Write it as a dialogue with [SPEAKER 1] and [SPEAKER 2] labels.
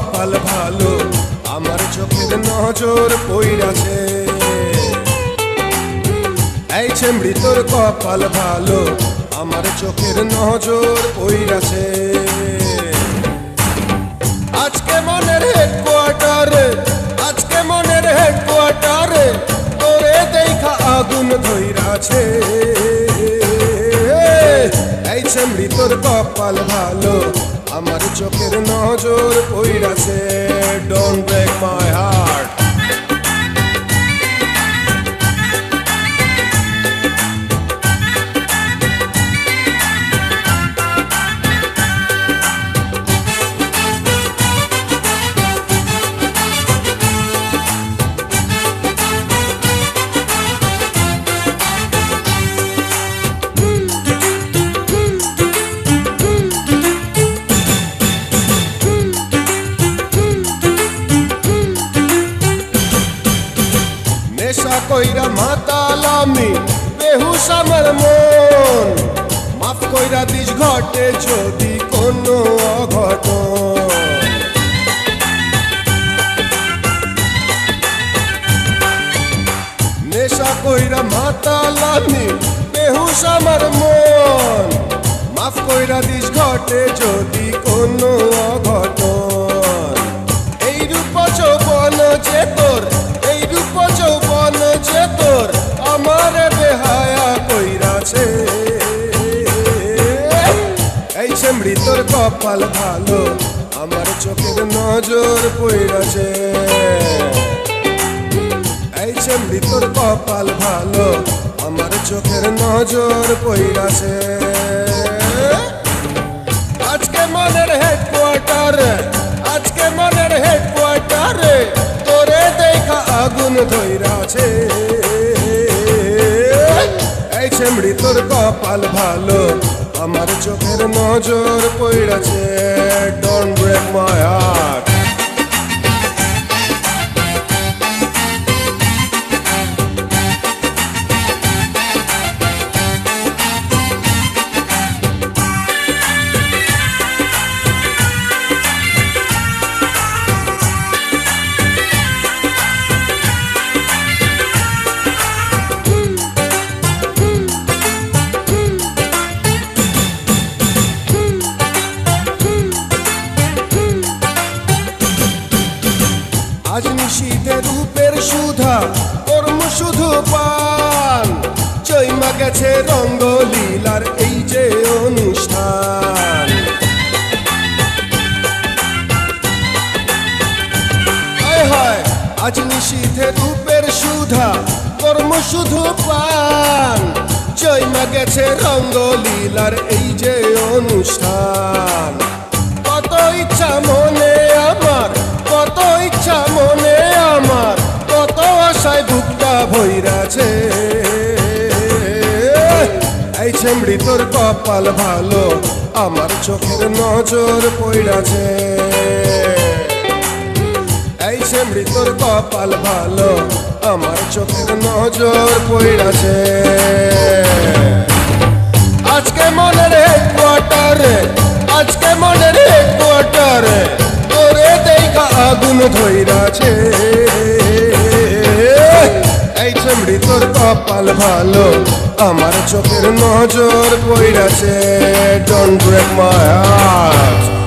[SPEAKER 1] কপাল ভালো, আমার চোখের নজর পইরাছে। এই চেমড়ি তোর কপাল ভালো, আমার চোখের নজর পইরাছে। আজকে মনের হেডকোয়ার্টারে আজকে মনের হেডকোয়ার্টারে তোরে দেখা আগুন চেমড়ি তোর কপাল ভালো আমার চোখের নজর পইরাছে ডোন্ট ব্রেক মাই হার্ট কইরা মাতালামি, বেহুশ আমার মন। মাফ কইরা দিস ঘটে যদি কোনো অঘটন। নেশা কইরা মাতালামি, বেহুশ আমার মন। মাফ কইরা দিস ঘটে যদি কোনো অঘটন। এই রূপ যৌবন কপাল ভালো, আমার চোখের নজর পইরাছে এই চেমড়ি তোর কপাল ভালো, আমার চোখের নজর পইরাছে আজকে মনের হেডকোয়ার্টার আজকে মনের হেডকোয়ার্টার তোরে দেখা আগুন ধইরাছে। এই চেমড়ি তোর কপাল ভালো আমার চোখের নজর পড়াছে। ডোন্ট ব্রেক মাই হার্ট সুধা কর্ম শুধু পান। চৈমা গেছে রঙ্গলীলার এই যে অনুষ্ঠান। হায় আজ নিশীথে রূপের সুধা কর্ম শুধু পান। চৈমা গেছে রঙ্গলীলার এই যে অনুষ্ঠান। কত ইচ্ছা মনে এই চেমড়ি তোর কপাল ভালো, আমার চোখের নজর পইরাছে এই চেমড়ি তোর কপাল ভালো, আমার চোখের নজর পইরাছে আজকে মনের হেডকোয়ার্টারে আজকে মনের হেডকোয়ার্টারে তোরে দেখা আগুন ধইরাছে কপাল ভালো আমার চোখের নজর পইরাছে ডোন্ট ব্রেক মাই হার্ট